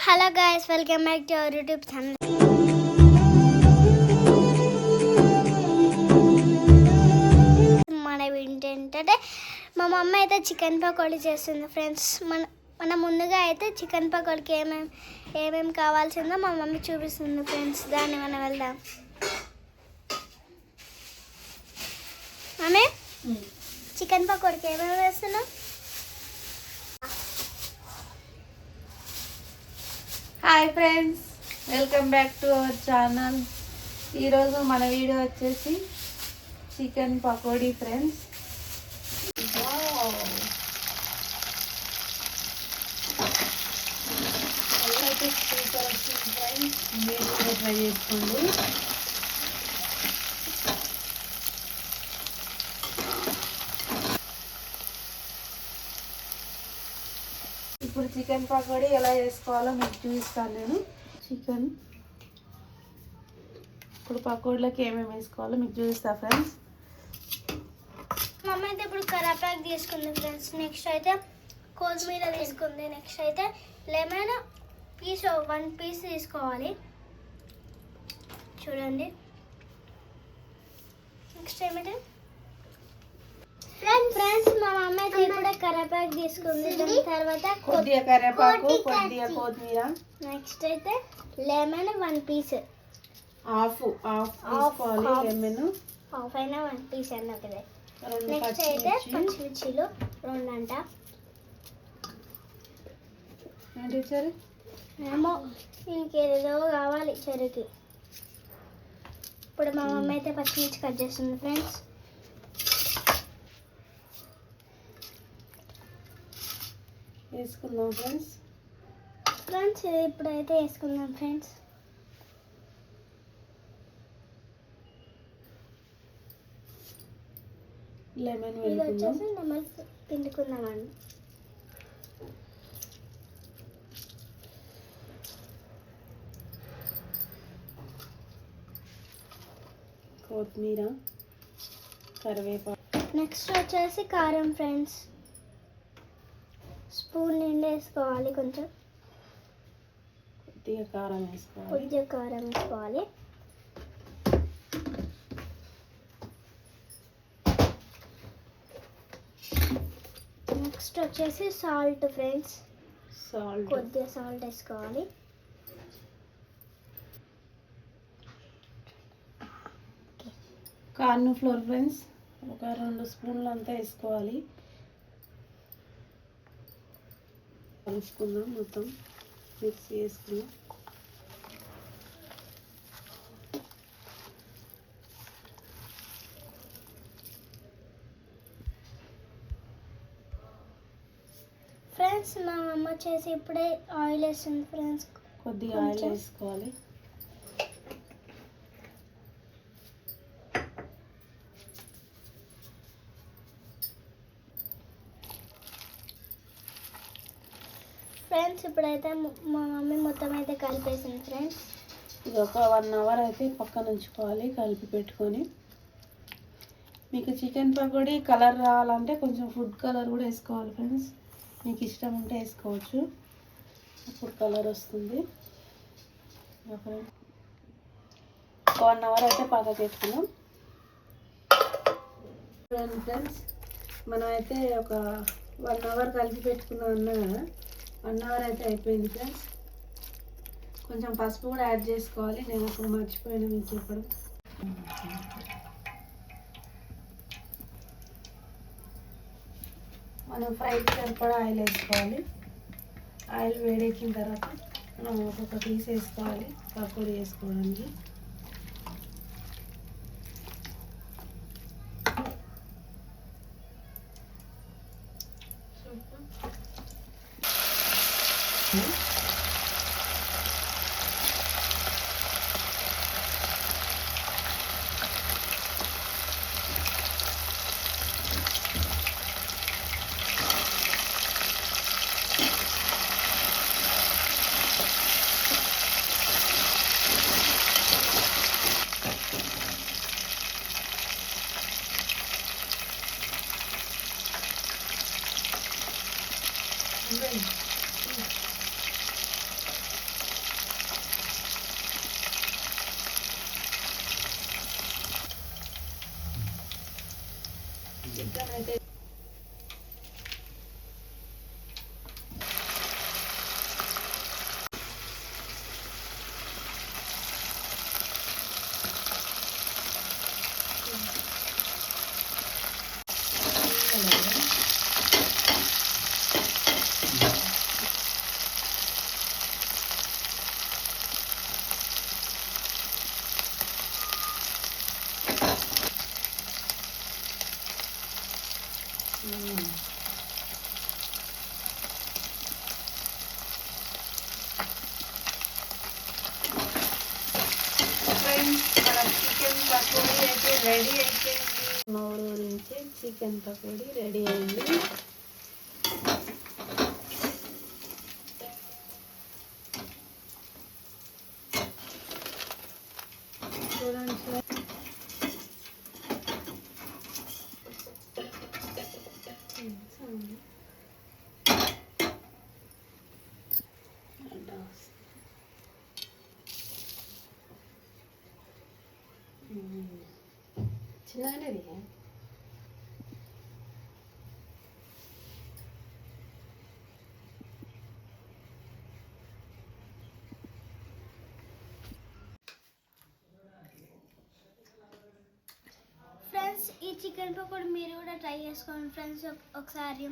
Hello guys welcome back to our YouTube channel మన ఏంటంటే మా మమ్మీ అయితే చికెన్ పకోడీ చేస్తుంది ఫ్రెండ్స్ మన మన ముందుగా అయితే చికెన్ పకోడీకి ఏమేమి ఏమేమి కావాల్సిందో మా మమ్మీ చూపిస్తుంది ఫ్రెండ్స్ దాన్ని మనం వెళ్దాం. మమ్మీ చికెన్ పకోడీకి ఏమేమి వేస్తున్నాం? Hi friends welcome back to our channel ఈరోజు మన వీడియో వచ్చేసి చికెన్ పకోడీ ఫ్రెండ్స్ అయితే సూపర్ వచ్చింది ఫ్రెండ్స్ మీరు కూడా ట్రై చేసుకోండి ఇప్పుడు చికెన్ పకోడీ ఎలా చేసుకోవాలో మీకు చూపిస్తాను నేను. చికెన్. ఇప్పుడు పకోడీలోకి ఏమేమి వేసుకోవాలో మీకు చూపిస్తా ఫ్రెండ్స్. మమ్మీ అయితే ఇప్పుడు కరాపాక్ తీసుకుంది ఫ్రెండ్స్. నెక్స్ట్ అయితే కొత్తిమీర తీసుకుంది. నెక్స్ట్ అయితే లెమన్. పీస్ వన్ పీస్ తీసుకోవాలి. చూడండి. నెక్స్ట్ ఏమిటి? ఫ్రెండ్స్ మా మమ్మీ అయితే ఇప్పుడు కరాపాక్ తీసుకుంది. దాని తర్వాత కొద్దిగా కరివేపాకు కొద్దిగా కొత్తిమీర నెక్స్ట్ అయితే lemon one piece half half తీసుకోవాలి. లెమన్ హాఫ్ అయినా వన్ పీస్ అన్న ఒకదే రెండు నెక్స్ట్ అయితే పచ్చిమిర్చి పచ్చిమిర్చిలు రెండు అంట ఏంటి సరే ఏమో ఇంకేదో కావాలి చెరుకి. ఇప్పుడు మా మమ్మీ అయితే పచ్చిమిర్చి కట్ చేస్తుంది ఫ్రెండ్స్ వేసుకుందాం ఫ్రెండ్స్. ఫ్రెండ్స్ ఇప్పుడైతే వేసుకుందాం ఫ్రెండ్స్. లెమన్ ఇది వచ్చేసి నెమలి పిండుకుందామండి. కొత్తిమీర కరివేపాకు. నెక్స్ట్ వచ్చేసి కారం ఫ్రెండ్స్. స్పూన్ నిండా వేసుకోవాలి కొంచెం. కొద్దిగా కారం వేసుకోవాలి. కొద్దిగా కారం వేసుకోవాలి. నెక్స్ట్ వచ్చేసి సాల్ట్ ఫ్రెండ్స్. సాల్ట్. కొద్దిగా సాల్ట్ వేసుకోవాలి. కార్న్ ఫ్లోర్ ఫ్రెండ్స్ ఒక రెండు స్పూన్లు అంతా వేసుకోవాలి. కలుపుకుందాం మొత్తం మిక్స్ చేసుకుందాం ఫ్రెండ్స్ మా అమ్మ వచ్చేసి ఇప్పుడే ఆయిల్ వేస్తుంది ఫ్రెండ్స్ కొద్దిగా ఆయిల్. వేసుకోవాలి ఫ్రెండ్స్ ఇప్పుడైతే మా మమ్మీ మొత్తం అయితే కలిపేసింది ఫ్రెండ్స్. ఇది ఒక వన్ అవర్ అయితే పక్కన ఉంచుకోవాలి కలిపి పెట్టుకొని. మీకు చికెన్ పకోడీ కలర్ రావాలంటే కొంచెం ఫుడ్ కలర్ కూడా వేసుకోవాలి ఫ్రెండ్స్. మీకు ఇష్టం ఉంటే వేసుకోవచ్చు. అప్పుడు కలర్ వస్తుంది. వన్ అవర్ అయితే పక్కకు పెట్టుకున్నాం. చూడండి ఫ్రెండ్స్ మనం అయితే ఒక వన్ అవర్ కలిపి పెట్టుకున్నాం అన్నా కదా. వన్ అవర్ అయితే అయిపోయింది ఫ్రెండ్స్ కొంచెం పసుపు కూడా యాడ్ చేసుకోవాలి. నేను అప్పుడు మర్చిపోయాను మీకు చెప్పడం మనం ఫ్రై సరిపడా ఆయిల్ వేసుకోవాలి. ఆయిల్ వేడెక్కిన తర్వాత మనం ఒక్కొక్క పీస్ వేసుకోవాలి పకోడీ వేసుకోవడానికి. Thank si Cara. రెడీ అయిపోయింది మా ఊరు నుంచి చికెన్ పకోడీ రెడీ అయింది. చూడండి ఫ్రెండ్స్. చిన్నగానేది ఫ్రెండ్స్ ఈ చికెన్ పకోడీ మీరు కూడా ట్రై చేసుకోండి ఫ్రెండ్స్ ఒకసారి